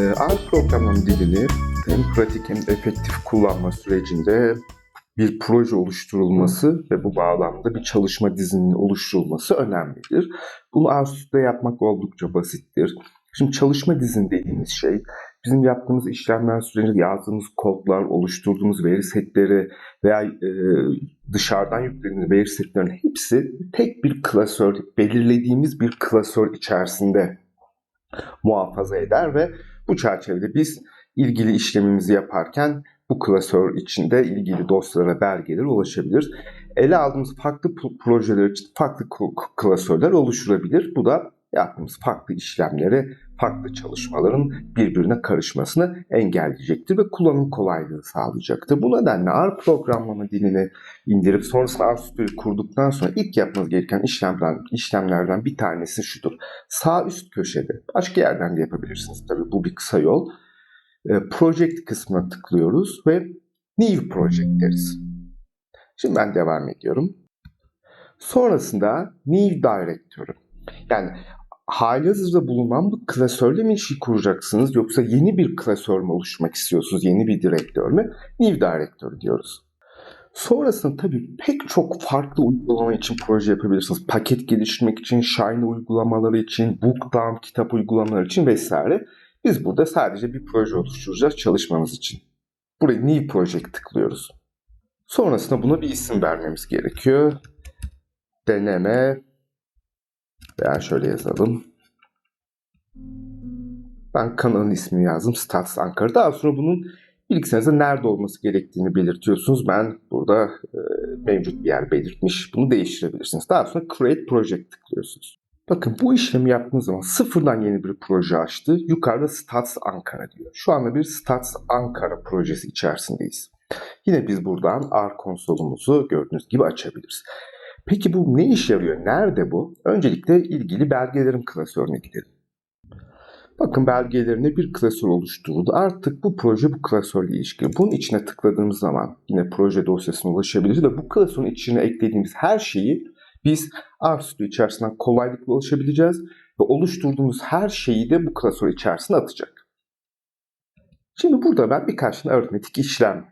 R programlama dilini hem pratik hem efektif kullanma sürecinde bir proje oluşturulması ve bu bağlamda bir çalışma dizinin oluşturulması önemlidir. Bunu RStudio yapmak oldukça basittir. Şimdi çalışma dizin dediğimiz şey bizim yaptığımız işlemler sürecinde yazdığımız kodlar, oluşturduğumuz veri setleri veya e, dışarıdan yüklediğimiz veri setlerinin hepsi tek bir klasör, belirlediğimiz bir klasör içerisinde muhafaza eder ve bu çerçevede biz ilgili işlemimizi yaparken bu klasör içinde ilgili dosyalara, belgelere ulaşabiliriz. Ele aldığımız farklı projeler için farklı klasörler oluşturabilir. Bu da yaptığımız farklı işlemleri, farklı çalışmaların birbirine karışmasını engelleyecektir ve kullanım kolaylığı sağlayacaktır. Bu nedenle R programlama dilini indirip sonrasında RStudio'yu kurduktan sonra ilk yapmanız gereken işlemlerden, işlemlerden bir tanesi şudur. Sağ üst köşede, başka yerden de yapabilirsiniz tabii bu bir kısa yol. E, Project kısmına tıklıyoruz ve New Project deriz. Şimdi ben devam ediyorum. Sonrasında New Directory. Yani halihazırda bulunan bu klasörle mi işi kuracaksınız yoksa yeni bir klasör mü oluşturmak istiyorsunuz, yeni bir direktör mü? New Directory diyoruz. Sonrasında tabii pek çok farklı uygulama için proje yapabilirsiniz. Paket geliştirmek için, Shiny uygulamaları için, Bookdown kitap uygulamaları için vesaire. Biz burada sadece bir proje oluşturacağız çalışmamız için. Buraya New Project tıklıyoruz. Sonrasında buna bir isim vermemiz gerekiyor. Deneme veya şöyle yazalım. Ben kanalın ismini yazdım. Stats Ankara. Daha sonra bunun bilgisayarınızda nerede olması gerektiğini belirtiyorsunuz. Ben burada e, mevcut bir yer belirtmiş. Bunu değiştirebilirsiniz. Daha sonra Create Project tıklıyorsunuz. Bakın bu işlemi yaptığınız zaman sıfırdan yeni bir proje açtı. Yukarıda Stats Ankara diyor. Şu anda bir Stats Ankara projesi içerisindeyiz. Yine biz buradan R konsolumuzu gördüğünüz gibi açabiliriz. Peki bu ne işe yarıyor? Nerede bu? Öncelikle ilgili belgelerin klasörüne gidelim. Bakın belgelerine bir klasör oluşturuldu. Artık bu proje bu klasörle ilişkili. Bunun içine tıkladığımız zaman yine proje dosyasına ulaşabiliriz ve bu klasörün içine eklediğimiz her şeyi biz RStudio içerisinden kolaylıkla ulaşabileceğiz ve oluşturduğumuz her şeyi de bu klasör içerisine atacak. Şimdi burada ben birkaç tane aritmetik işlem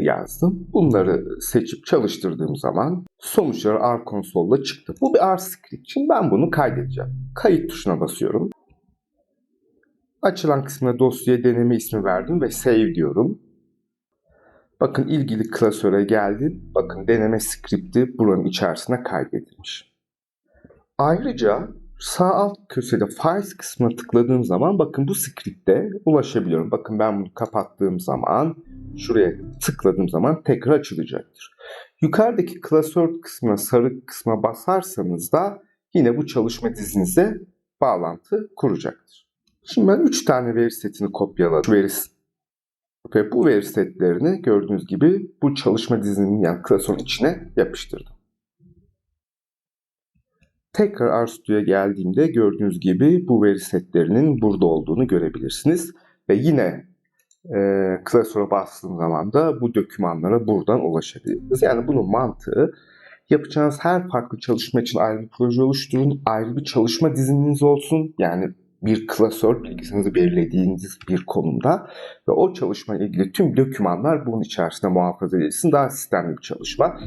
yazdım. Bunları seçip çalıştırdığım zaman sonuçlar R konsolda çıktı. Bu bir R script. Şimdi ben bunu kaydedeceğim. Kayıt tuşuna basıyorum. Açılan kısmına dosyaya deneme ismi verdim ve save diyorum. Bakın ilgili klasöre geldim. Bakın deneme skripti buranın içerisine kaydedilmiş. Ayrıca sağ alt köşede Files kısmına tıkladığım zaman bakın bu skripte ulaşabiliyorum. Bakın ben bunu kapattığım zaman şuraya tıkladığım zaman tekrar açılacaktır. Yukarıdaki klasör kısmına sarı kısma basarsanız da yine bu çalışma dizinize bağlantı kuracaktır. Şimdi ben 3 tane veri setini kopyaladım. Veri ve bu veri setlerini gördüğünüz gibi bu çalışma dizinin yani klasörün içine yapıştırdım. Tekrar RStudio'ya geldiğimde gördüğünüz gibi bu veri setlerinin burada olduğunu görebilirsiniz. Ve yine e, klasöre bastığım zaman da bu dokümanlara buradan ulaşabilirsiniz. Yani bunun mantığı yapacağınız her farklı çalışma için ayrı bir proje oluşturun, ayrı bir çalışma dizininiz olsun. Yani bir klasör bilgisayarınızı belirlediğiniz bir konumda ve o çalışma ile ilgili tüm dokümanlar bunun içerisinde muhafaza edilsin. Daha sistemli bir çalışma.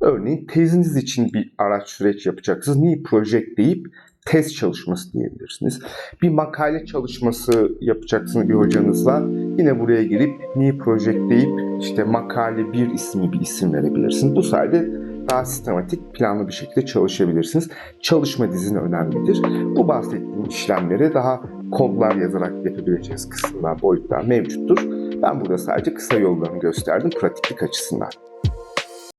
Örneğin teziniz için bir araç süreç yapacaksınız. New Project deyip test çalışması diyebilirsiniz. Bir makale çalışması yapacaksınız bir hocanızla. Yine buraya girip New Project deyip işte makale bir ismi bir isim verebilirsiniz. Bu sayede daha sistematik, planlı bir şekilde çalışabilirsiniz. Çalışma dizini önemlidir. Bu bahsettiğim işlemleri daha kodlar yazarak yapabileceğiniz kısımlar, boyutlar mevcuttur. Ben burada sadece kısa yollarını gösterdim pratiklik açısından.